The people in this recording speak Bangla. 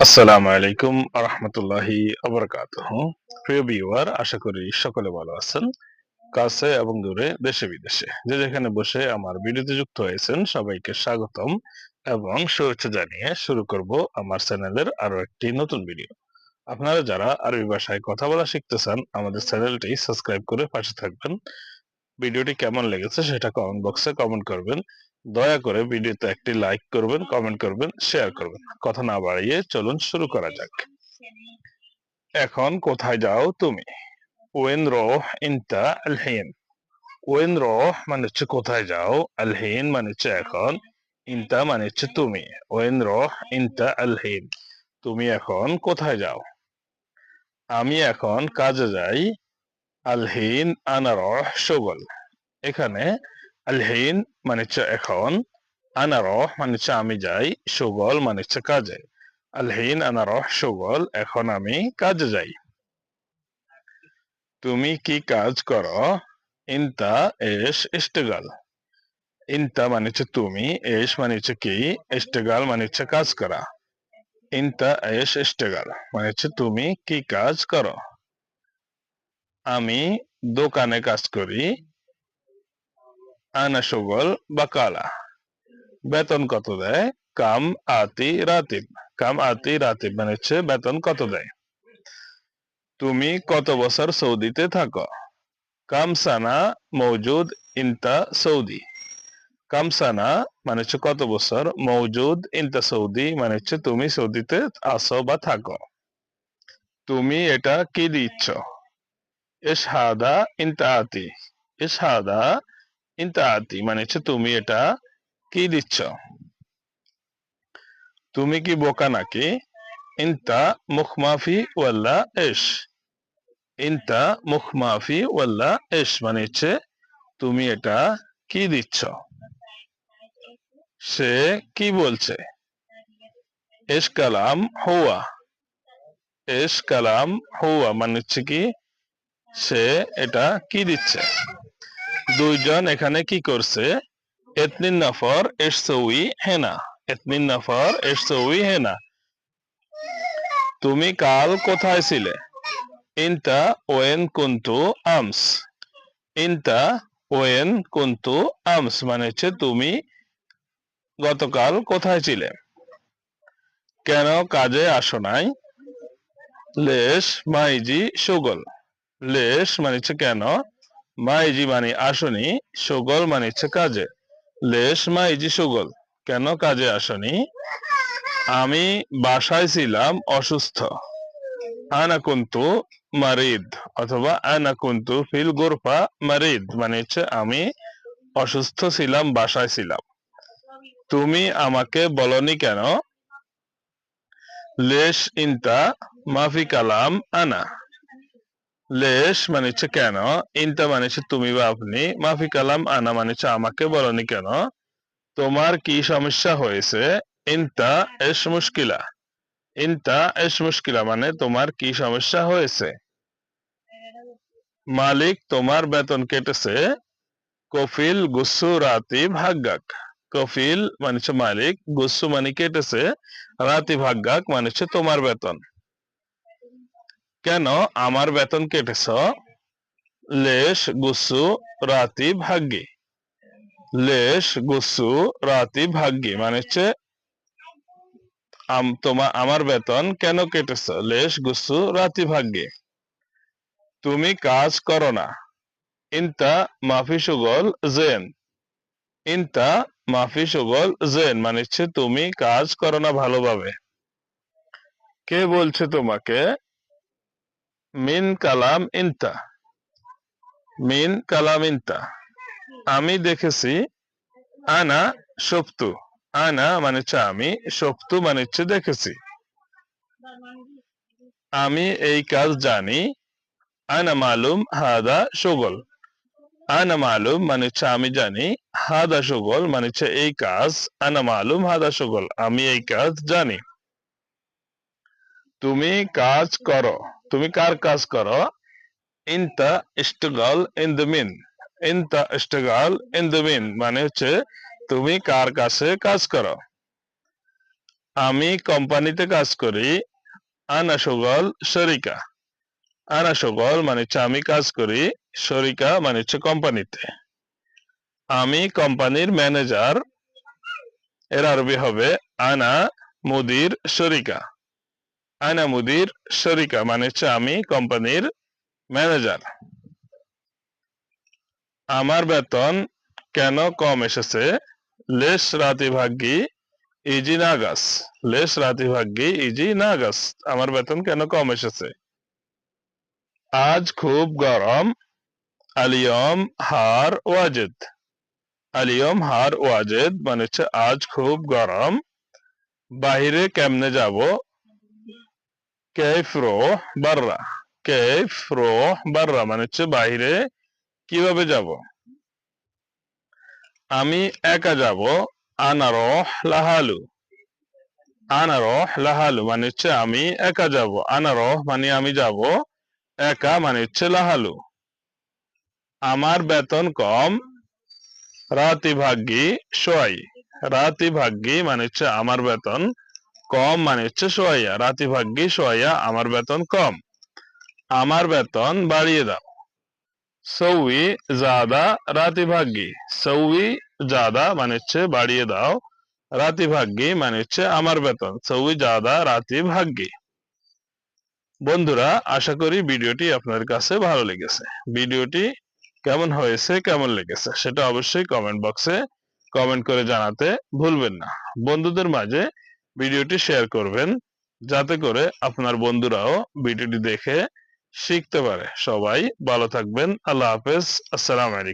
আসসালামু আলাইকুম আরহামতুল্লাহি আবরকাতুহ। প্রিয় ভিউয়ার, আশা করি সকলে ভালো আছেন, কাছে এবং দূরে, দেশে বিদেশে। যে যেখানে বসে আমার ভিডিওতে যুক্ত হয়েছেন, সবাইকে স্বাগতম এবং শুভেচ্ছা জানিয়ে শুরু করব আমার চ্যানেলের আরও একটি নতুন ভিডিও। আপনারা যারা আরবি ভাষায় কথা বলা শিখতে চান, আমাদের চ্যানেলটি সাবস্ক্রাইব করে পাশে থাকবেন। ভিডিওটি কেমন লেগেছে সেটা কমেন্ট বক্সে কমেন্ট করবেন। দয়া করে ভিডিওতে একটি লাইক করবেন কমেন্ট করবেন শেয়ার করবেন। কথা না বাড়িয়ে চলুন শুরু করা যাক। এখন কোথায় যাও তুমি? ওয়েন রোহ ইনতা আলহিন। ওয়েন রোহ মানে হচ্ছে কোথায় যাও, আলহিন মানে হচ্ছে এখন ইনতা মানে হচ্ছে তুমি। ওয়েন রোহ ইনতা আলহিন। তুমি এখন কোথায় যাও? আমি এখন কাজে যাই, আলহিন আনারহ সগল এখানে আলহিন মানে হচ্ছে এখন আনারহ মানে হচ্ছে আমি যাই সুগল মানে হচ্ছে কাজে আলহিন আনারহ সুগল এখন আমি কাজে যাই তুমি কি কাজ করো ইনতা এস ইস্তেগাল ইনতা মানে হচ্ছে তুমি এস মানে হচ্ছে কি ইস্তেগাল মানে হচ্ছে কাজ করা ইনতা এস ইস্তেগাল মানে হচ্ছে তুমি কি কাজ করো আমি দোকানে কাজ করি আনা সুগল বাকালা বেতন কত দেয়? কাম আতি রাতিব। কাম আতি রাতিব মানে হচ্ছে বেতন কত দেয়? তুমি কত বছর সৌদিতে থাকো? কাম সানা মৌজুদ ইনতা সৌদি। কাম সানা মানে হচ্ছে কত বছর? মৌজুদ ইনতা সৌদি মানে হচ্ছে তুমি সৌদিতে আসো বা থাকো। তুমি এটা কি দিচ্ছ? ইশহাদা ইনতা আতি। ইশহাদা ইনতা আতি মানে হচ্ছে তুমি এটা কি দিচ্ছ? তুমি কি বোকা নাকি? ইনতা মুখমাফি ওয়াল্লা এশ ইনতা মুখমাফি ওয়াল্লা এশ মানে হচ্ছে তুমি এটা কি দিচ্ছ? সে কি বলছে? এশ কালাম হুয়া। এস কালাম হুয়া মানে হচ্ছে কি সে এটা কি দিচ্ছে? দুইজন এখানে কি করছে? এতনিন নফর এসসৌই হেনা। এতনিন নফর হেনা। তুমি কাল কোথায় ছিলে? ইনতা ওয়েন কুন্তু আমস। ইনতা ওয়েন কুন্তু আমস মানে হচ্ছে তুমি গতকাল কোথায় ছিলে? কেন কাজে আসো নাই? লেশ মাইজি সুগল। লেশ মানে হচ্ছে কেন? মাইজি মানে আসনি, সুগল মানে হচ্ছে কাজে। লেশ মাইজি সুগল, কেন কাজে আসনি? আমি বাসায় ছিলাম অসুস্থ। আনা কুন্তু মারিদ, অথবা আনা কুন্তু ফিল গোরফা মারিদ মানে হচ্ছে আমি অসুস্থ ছিলাম, বাসায় ছিলাম। তুমি আমাকে বলনি কেন? লেশ ইনতা মাফি কালাম আনা। লেশ মানে হচ্ছে কেন? ইনতা মানে হচ্ছে তুমি বা আপনি মাফি কালাম আনা মানে হচ্ছে আমাকে বলনি কেন? তোমার কি সমস্যা হয়েছে? ইনতা এস মুশকিলা। ইনতা এস মুশকিলা মানে তোমার কি সমস্যা হয়েছে? মালিক, তোমার বেতন কেটেছে। কফিল গুসু রাতি ভাগ্যাক কফিল মানে হচ্ছে মালিক, গুসু মানে কেটেছে। রাতি ভাগ্যাক মানে হচ্ছে তোমার বেতন। কেন আমার বেতন কেটেছ? লেশ, গুসু, রাতি, ভাগ্যি। লেশ, গুসু, রাতি, ভাগ্যি মানে হচ্ছে তোমার আমার বেতন কেন কেটেছ? লেশ, গুসু, রাতি, ভাগ্যে। তুমি কাজ করো না। ইনতা মাফি সুগল জেন। ইনতা মাফি সুগল জেন মানে হচ্ছে তুমি কাজ করো না ভালোভাবে। কে বলছে তোমাকে? মিন কালাম ইনতা। মিন কালাম ইনতা। আমি দেখেছি, আনা সপ্তু আনা মানে হচ্ছে আমি সপ্তু মানে হচ্ছে দেখেছি। আমি এই কাজ জানি। আনা মালুম, হাদা সুগল আনা মালুম মানে হচ্ছে আমি জানি। হাদা সুগল মানে হচ্ছে এই কাজ। আনা মালুম, হাদা সুগল আমি এই কাজ জানি। তুমি কাজ করো। তুমি কার কাজ করো? ইনতা ইস্টগাল ইন দ্য মিন। ইনতা ইস্টগাল ইন দ্য মিন মানে হচ্ছে তুমি কার কাছে কাজ করো? আমি কোম্পানিতে কাজ করি। আনা সুগল শরিকা। আনা সুগল মানে হচ্ছে আমি কাজ করি। শরিকা মানে হচ্ছে কোম্পানিতে। আমি কোম্পানির ম্যানেজার। এর আরবি হবে আনা মুদির শরিকা। আনা মুদির শরিকা মানে হচ্ছে আমি কোম্পানির ম্যানেজার আমার বেতন কেন কম এসেছে? লেশ রাতি ভাগ্যি ইজি নাগাস লেশ রাতি ভাগ্যি ইজি নাগাস আমার বেতন কেন কম এসেছে? আজ খুব গরম। আলিয়ম হার ওয়াজেদ। আলিয়ম হার ওয়াজেদ মানে হচ্ছে আজ খুব গরম। বাহিরে কেমনে যাব? কেফ রো বাররা কেফ রো বাররা মানে হচ্ছে বাহিরে কীভাবে যাব? আমি একা যাব, আনারহ লাহালু। আনারহ লাহালু মানে হচ্ছে আমি একা যাব। আনারহ মানে আমি যাব, একা মানে হচ্ছে লাহালু। আমার বেতন কম, রাতি ভাগ্যি সোয়াই রাতি ভাগ্যি মানে হচ্ছে আমার বেতন কম মানে হচ্ছে সোয়াইয়া রাতি ভাগ্যি সোয়াইয়া আমার বেতন কম। আমার বেতন বাড়িয়ে দাও। সৌই জাদা, রাতি ভাগ্যি সৌই জাদা মানে হচ্ছে বাড়িয়ে দাও। রাতি ভাগ্যি মানে হচ্ছে আমার বেতন। সৌই জাদা, রাতি ভাগ্যি বন্ধুরা, আশা করি ভিডিওটি আপনার কাছে ভালো লেগেছে। ভিডিওটি কেমন হয়েছে, কেমন লেগেছে, সেটা অবশ্যই কমেন্ট বক্সে কমেন্ট করে জানাতে ভুলবেন না। বন্ধুদের মাঝে ভিডিওটি শেয়ার করবেন, যাতে করে আপনার বন্ধুরাও ভিডিওটি দেখে শিখতে পারে। সবাই ভালো থাকবেন। আল্লাহ হাফেজ। আসসালামু আলাইকুম।